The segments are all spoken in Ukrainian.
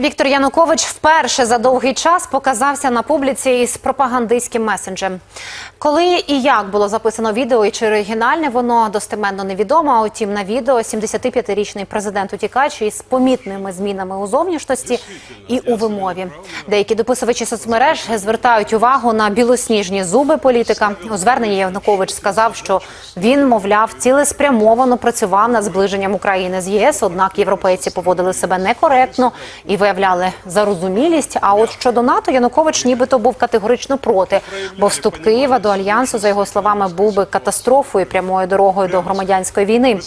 Віктор Янукович вперше за довгий час показався на публіці із пропагандистським месенджем. Коли і як було записано відео, і чи оригінальне воно достеменно невідомо. Утім, на відео 75-річний президент утікач із помітними змінами у зовнішності і у вимові. Деякі дописувачі соцмереж звертають увагу на білосніжні зуби політика. У зверненні Янукович сказав, що він, мовляв, цілеспрямовано працював над зближенням України з ЄС. Однак європейці поводили себе некоректно і виявляли зарозумілість. А от щодо НАТО Янукович нібито був категорично проти, бо вступ Києва до альянсу, за його словами, був би катастрофою прямою дорогою до громадянської війни.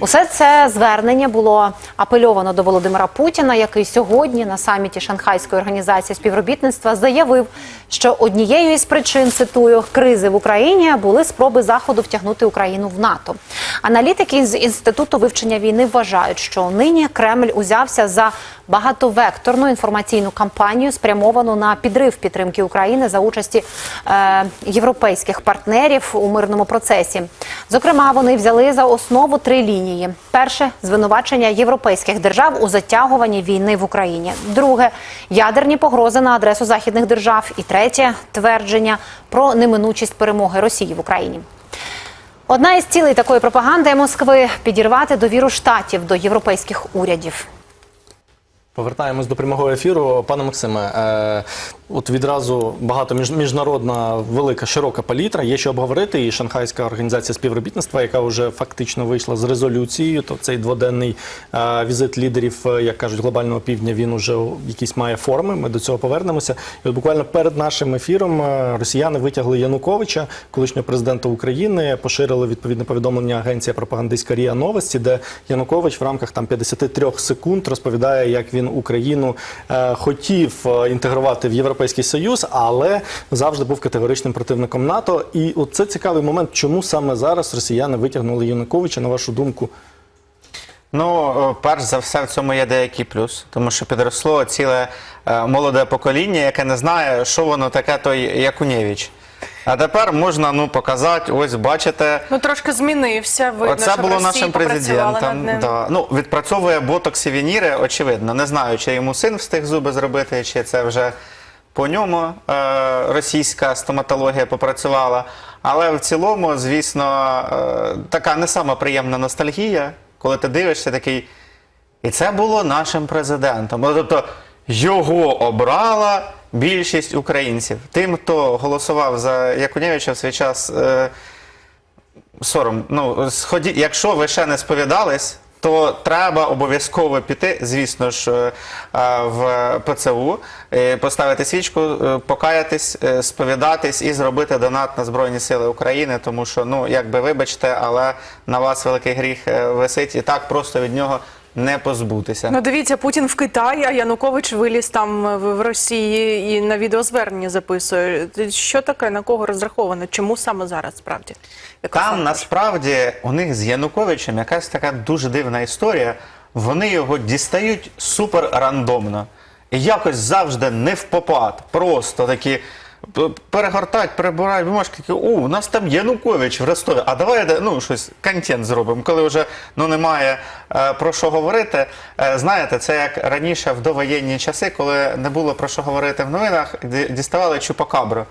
Усе це звернення було апельовано до Володимира Путіна, який сьогодні на саміті Шанхайської організації співробітництва заявив, що однією із причин цитую кризи в Україні були спроби заходу втягнути Україну в НАТО. Аналітики з інституту вивчення війни вважають, що нині Кремль узявся за багатовекторну інформаційну кампанію, спрямовану на підрив підтримки України за участі е, європейських партнерів у мирному процесі. Зокрема, вони взяли за основу три лінії: перше звинувачення європейських держав у затягуванні війни в Україні. Друге ядерні погрози на адресу західних держав. І третє твердження про неминучість перемоги Росії в Україні. Одна із цілей такої пропаганди Москви підірвати довіру штатів до європейських урядів. Повертаємось до прямого ефіру. Пане Максиме, е, от відразу багато між, міжнародна велика широка палітра. Є що обговорити. І Шанхайська організація співробітництва, яка вже фактично вийшла з резолюцією. То цей дводенний е, візит лідерів, е, як кажуть, глобального півдня, він уже якісь має форми. Ми до цього повернемося. І от буквально перед нашим ефіром е, росіяни витягли Януковича, колишнього президента України, поширили відповідне повідомлення агенція пропагандистська Ріа Новості, де Янукович в рамках там 53 секунд розповідає, як він Україну е, хотів е, інтегрувати в Європейський Союз, але завжди був категоричним противником НАТО. І от це цікавий момент, чому саме зараз росіяни витягнули Януковича, на вашу думку. Ну, перш за все, в цьому є деякий плюс, тому що підросло ціле е, молоде покоління, яке не знає, що воно таке той Якунєвич. А тепер можна ну, показати, ось бачите, Ну трошки змінився. Видно, Оце що було Росії нашим президентом. Да. Ну, відпрацьовує ботокс і вініри, очевидно. Не знаю, чи йому син встиг зуби зробити, чи це вже по ньому е, російська стоматологія попрацювала. Але в цілому, звісно, е, така не сама приємна ностальгія, коли ти дивишся такий. І це було нашим президентом. Ну, Тобто його обрала більшість українців. Тим, хто голосував за Якунєвича в свій час. Е, сором. Ну, сході, якщо ви ще не сповідались, то треба обов'язково піти, звісно ж, е, в ПЦУ, е, поставити свічку, е, покаятись, сповідатись і зробити донат на Збройні Сили України, тому що, ну, якби вибачте, але на вас великий гріх висить. І так просто від нього не позбутися. Ну дивіться, Путін в Китаї, а Янукович виліз там в в Росії і на відеозвернення записує. Що таке, на кого розраховано? Чому саме зараз справді? Як Там насправді у них з Януковичем якась така дуже дивна історія. Вони його дістають супер рандомно. І якось завжди не в попад. Просто такі п- перегортають, перебирають бумажки, о, у нас там Янукович в Ростові. А давай ну, щось контент зробимо. Коли вже ну, немає е, про що говорити. Е, знаєте, це як раніше в довоєнні часи, коли не було про що говорити в новинах, діставали чупакабру.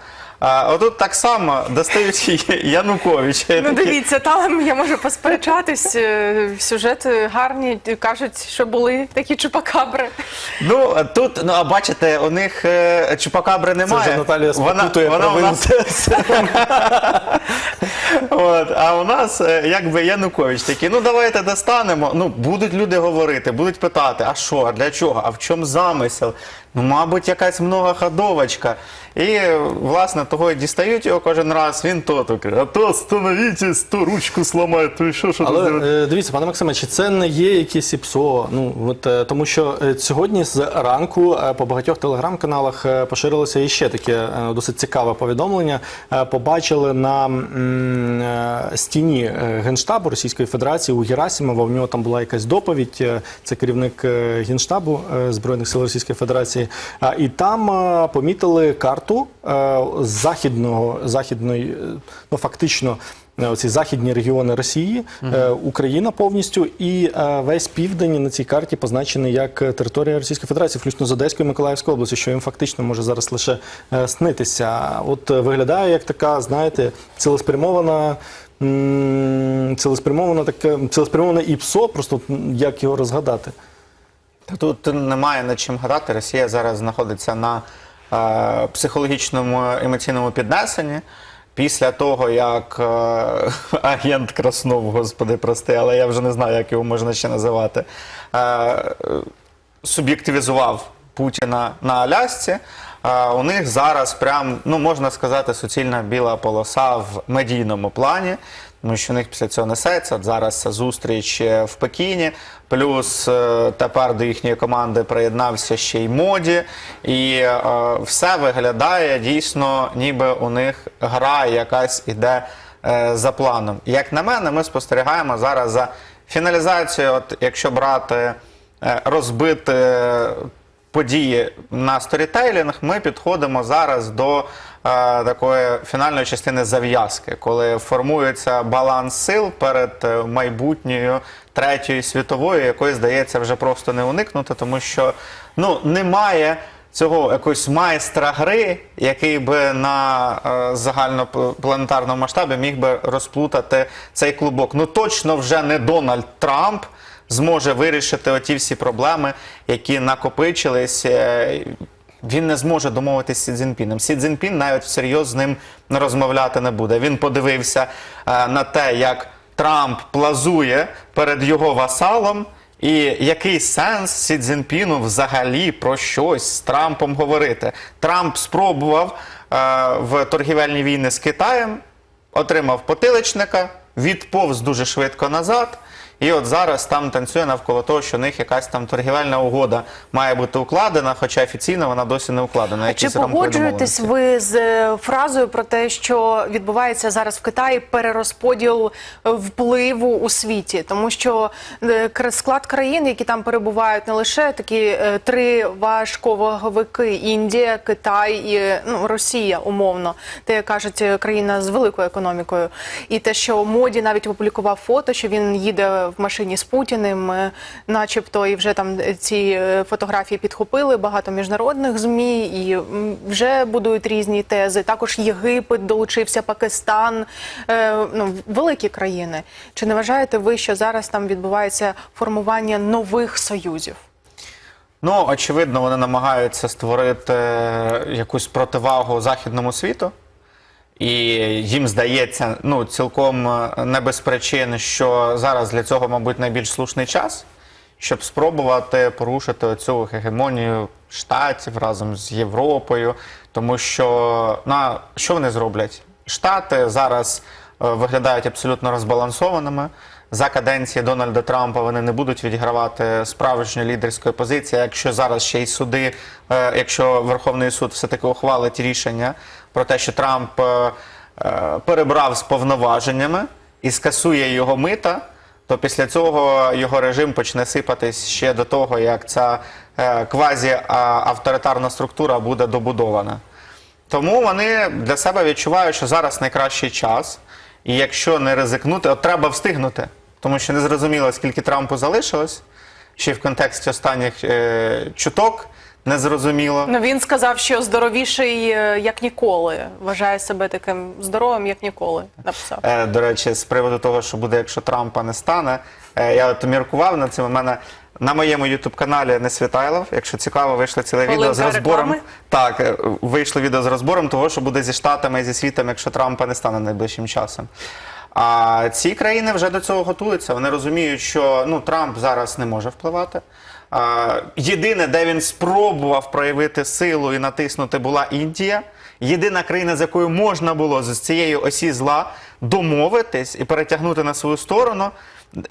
А отут так само достають Януковича. Ну дивіться, там я можу посперечатись. е, Сюжети гарні, кажуть, що були такі чупакабри. Ну тут, ну а бачите, у них е, чупакабри немає. Це вже Наталія вона, спокутує вона у нас... От, а у нас е, якби Янукович такий, ну давайте достанемо. Ну, будуть люди говорити, будуть питати, а що, а для чого, а в чому замисел? Ну, мабуть, якась многоходовочка. І, власне, того і дістають його кожен раз, він то каже, а то становітесь, то ручку сламають, то і що, що Але зробити?» е, дивіться, пане Максиме, чи це не є якесь ІПСО? Ну от е, тому, що е, сьогодні з ранку е, по багатьох телеграм-каналах е, поширилося іще таке е, досить цікаве повідомлення. Е, Побачили на м, е, стіні е, генштабу Російської Федерації у Герасимова. У нього там була якась доповідь. е, Це керівник е, генштабу е, збройних сил Російської Федерації. А, І там е, помітили карту е, з західного, західної, е, ну фактично. е, Ці західні регіони Росії, е, Україна повністю і весь південь на цій карті позначений як територія Російської Федерації, включно з Одеською і Миколаївською областю, що їм фактично може зараз лише снитися. От виглядає як така, знаєте, цілеспрямована. Цілеспрямована таке цілеспрямоване ІПСО, просто як його розгадати. Та Тут немає над чим гадати. Росія зараз знаходиться на психологічному емоційному піднесенні. Після того, як е, агент Краснов, господи, прости, але я вже не знаю, як його можна ще називати, е, суб'єктивізував Путіна на Алясці. е, У них зараз прям, ну можна сказати, суцільна біла полоса в медійному плані, тому що у них після цього несеться. Зараз зустріч е, в Пекіні, плюс е, тепер до їхньої команди приєднався ще й моді, і е, все виглядає дійсно, ніби у них гра якась іде за планом. Як на мене, ми спостерігаємо зараз за фіналізацією, от якщо брати е, розбити події на сторітейлінг, ми підходимо зараз до такої фінальної частини зав'язки, коли формується баланс сил перед е, майбутньою третьою світовою, якої здається вже просто не уникнути, тому що ну немає. Цього якогось майстра гри, який би на е, загальнопланетарному масштабі міг би розплутати цей клубок. Ну точно вже не Дональд Трамп зможе вирішити оті всі проблеми, які накопичились. Е, Він не зможе домовитися з Сі Цзіньпіном. Сі Цзіньпін навіть всерйоз з ним розмовляти не буде. Він подивився е, на те, як Трамп плазує перед його васалом. І який сенс Сі Цзіньпіну взагалі про щось з Трампом говорити? Трамп спробував е, в торгівельні війни з Китаєм, отримав потиличника, відповз дуже швидко назад. І от зараз там танцює навколо того, що у них якась там торгівельна угода має бути укладена, хоча офіційно вона досі не укладена. А чи погоджуєтесь ви з е, фразою про те, що відбувається зараз в Китаї перерозподіл е, впливу у світі? Тому що е, склад країн, які там перебувають, не лише такі три важковаговики: Індія, Китай і ну, Росія, умовно, те, як кажуть, країна з великою економікою, і те, що моді навіть опублікував фото, що він їде в машині з Путіним, е, начебто, і вже там е, ці е, фотографії підхопили багато міжнародних змі, і вже будують різні тези. Також Єгипет долучився, Пакистан, ну великі країни. Чи не вважаєте ви, що зараз там відбувається формування нових союзів? Ну, очевидно, вони намагаються створити якусь противагу західному світу. І їм здається, ну цілком е, не без причин, що зараз для цього, мабуть, найбільш слушний час, щоб спробувати порушити оцю гегемонію штатів разом з Європою. Тому що на що вони зроблять? Штати зараз е, виглядають абсолютно розбалансованими. За каденції Дональда Трампа вони не будуть відігравати справжньої лідерської позиції. Якщо зараз ще й суди, е, якщо Верховний суд все-таки ухвалить рішення про те, що Трамп е, е, перебрав з повноваженнями і скасує його мита, то після цього його режим почне сипатись ще до того, як ця е, квазі-авторитарна структура буде добудована. Тому вони для себе відчувають, що зараз найкращий час. І якщо не ризикнути, от треба встигнути. Тому що не зрозуміло, скільки Трампу залишилось. Ще в контексті останніх е, чуток не зрозуміло. Ну він сказав, що здоровіший е, як ніколи. Вважає себе таким здоровим, як ніколи. Написав. Е, до речі, з приводу того, що буде, якщо Трампа не стане, е, я от міркував над цим. У мене на моєму ютуб-каналі не Світайлов. Якщо цікаво, вийшло ціле відео з розбором. реклами? Так, е, вийшло відео з розбором того, що буде зі Штатами і зі світом, якщо Трампа не стане найближчим часом. А ці країни вже до цього готуються. Вони розуміють, що ну, Трамп зараз не може впливати. Єдине, де він спробував проявити силу і натиснути, була Індія. Єдина країна, з якою можна було з цієї осі зла домовитись і перетягнути на свою сторону,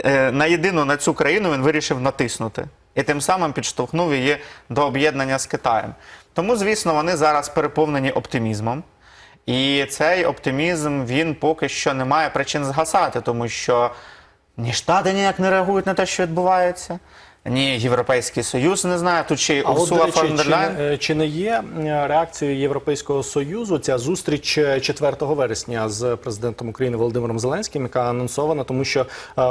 е, на єдину на цю країну він вирішив натиснути. І тим самим підштовхнув її до об'єднання з Китаєм. Тому, звісно, вони зараз переповнені оптимізмом. І цей оптимізм він поки що не має причин згасати, тому що ні Штати ніяк не реагують на те, що відбувається, ні Європейський Союз не знає. Тут ще й Урсула фон дер чи, Ляйн. не- е, чи не є е, реакцією Європейського Союзу ця зустріч е, 4 вересня з президентом України Володимиром Зеленським, яка анонсована, тому що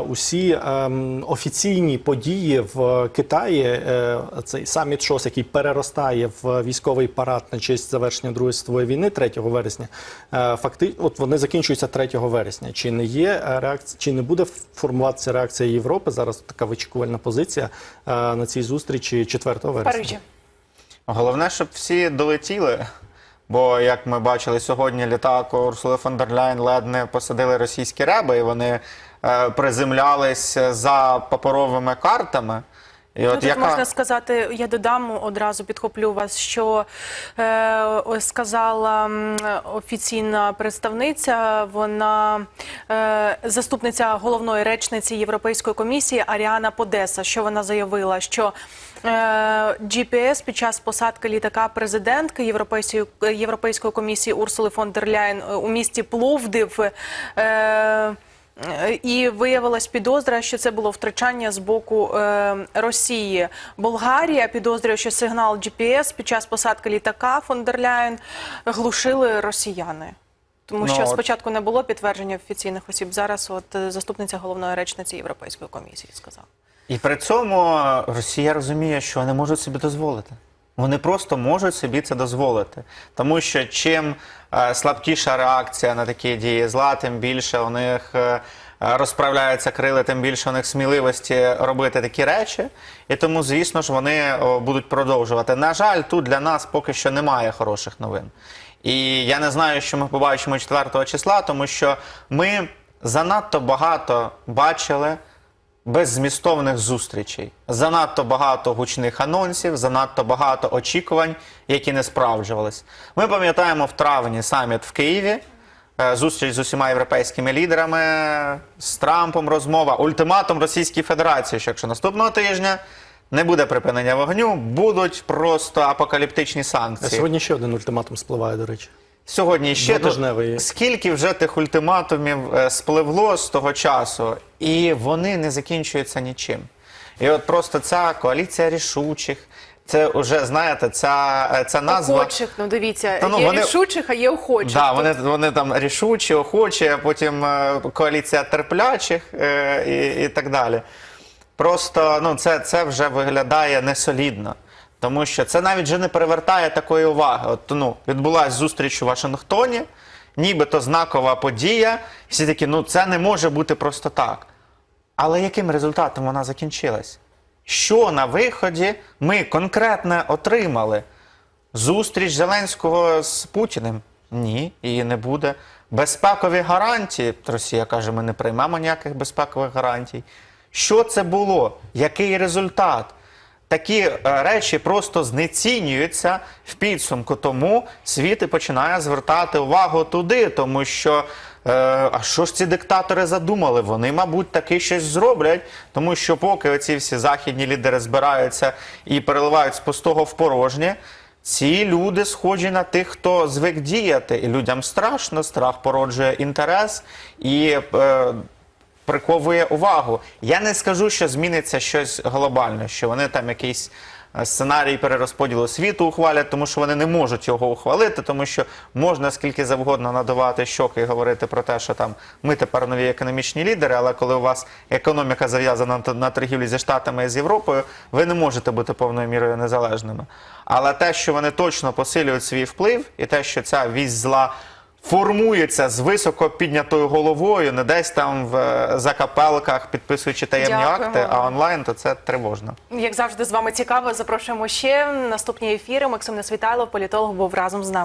усі ем, офіційні події в Китаї, цей саміт ШОС, який переростає в військовий парад на честь завершення Другої світової війни 3 вересня, е, факти, от вони закінчуються 3 вересня. Чи не є реакція, чи не буде формуватися реакція Європи? Зараз така вичікувальна позиція на цій зустрічі 4 В вересня. Парижі. Головне, щоб всі долетіли. Бо, як ми бачили сьогодні, літак Урсули фон дер Ляйн ледь не посадили російські реби, і вони е, приземлялись за паперовими картами. І Ну, от тут яка... можна сказати, я додам одразу підхоплю вас, що е, сказала офіційна представниця, вона е, заступниця головної речниці Європейської комісії Аріана Подеса. Що вона заявила? Що е, GPS під час посадки літака президентки Європейської Європейської комісії Урсули фон дер Ляйн е, у місті Пловдив. Е, і виявилась підозра, що це було втрачання з боку е, Росії. Болгарія підозрює, що сигнал GPS під час посадки літака фон дер глушили росіяни. Тому Ну, що от- спочатку не було підтвердження офіційних осіб. Зараз от е, заступниця головної речниці Європейської комісії сказала. І при цьому Росія розуміє, що вони можуть собі дозволити. Вони просто можуть собі це дозволити. Тому що чим е, слабкіша реакція на такі дії зла, тим більше у них е, розправляються крили, тим більше у них сміливості робити такі речі. І тому, звісно ж, вони будуть продовжувати. На жаль, тут для нас поки що немає хороших новин. І я не знаю, що ми побачимо 4 числа, тому що ми занадто багато бачили беззмістовних зустрічей. Занадто багато гучних анонсів, занадто багато очікувань, які не справджувались. Ми пам'ятаємо в травні саміт в Києві. е, Зустріч з усіма європейськими лідерами, з Трампом розмова, ультиматум Російській Федерації, що якщо наступного тижня не буде припинення вогню, будуть просто апокаліптичні санкції. А. Сьогодні ще один ультиматум спливає, до речі. Сьогодні ще Двотижневий. то- скільки вже тих ультиматумів е, спливло з того часу, і вони не закінчуються нічим. І от просто ця коаліція рішучих, це вже знаєте, ця, е, ця назва. Охочих, ну дивіться, Та ну, є вони- рішучих, а є охочих. Да, вони, вони там рішучі, охочі, а потім е, коаліція терплячих е, і, і так далі. Просто ну, це, це вже виглядає несолідно. Тому що це навіть вже не привертає такої уваги. От, ну, відбулася зустріч у Вашингтоні, нібито знакова подія. Всі такі, ну це не може бути просто так. Але яким результатом вона закінчилась? Що на виході ми конкретно отримали? Зустріч Зеленського з Путіним? Ні, її не буде. Безпекові гарантії. Росія каже, ми не приймемо ніяких безпекових гарантій. Що це було? Який результат? Такі е, речі просто знецінюються в підсумку. Тому світ і починає звертати увагу туди, тому що. Е, а що ж ці диктатори задумали? Вони, мабуть, таки щось зроблять, тому що поки оці всі західні лідери збираються і переливають з пустого в порожнє, ці люди схожі на тих, хто звик діяти, і людям страшно, страх породжує інтерес і е, приковує увагу. Я не скажу, що зміниться щось глобальне, що вони там якийсь е, сценарій перерозподілу світу ухвалять, тому що вони не можуть його ухвалити, тому що можна скільки завгодно надавати щоки і говорити про те, що там ми тепер нові економічні лідери, але коли у вас економіка зав'язана на- торгівлі зі Штатами і з Європою, ви не можете бути повною мірою незалежними. Але те, що вони точно посилюють свій вплив, і те, що ця вість зла формується з високо піднятою головою, не десь там в е, закапелках, підписуючи таємні Дякуємо. акти, а онлайн, то це тривожно. Як завжди, з вами цікаво. Запрошуємо ще наступні ефіри. Максим Несвітайлов, політолог, був разом з нами.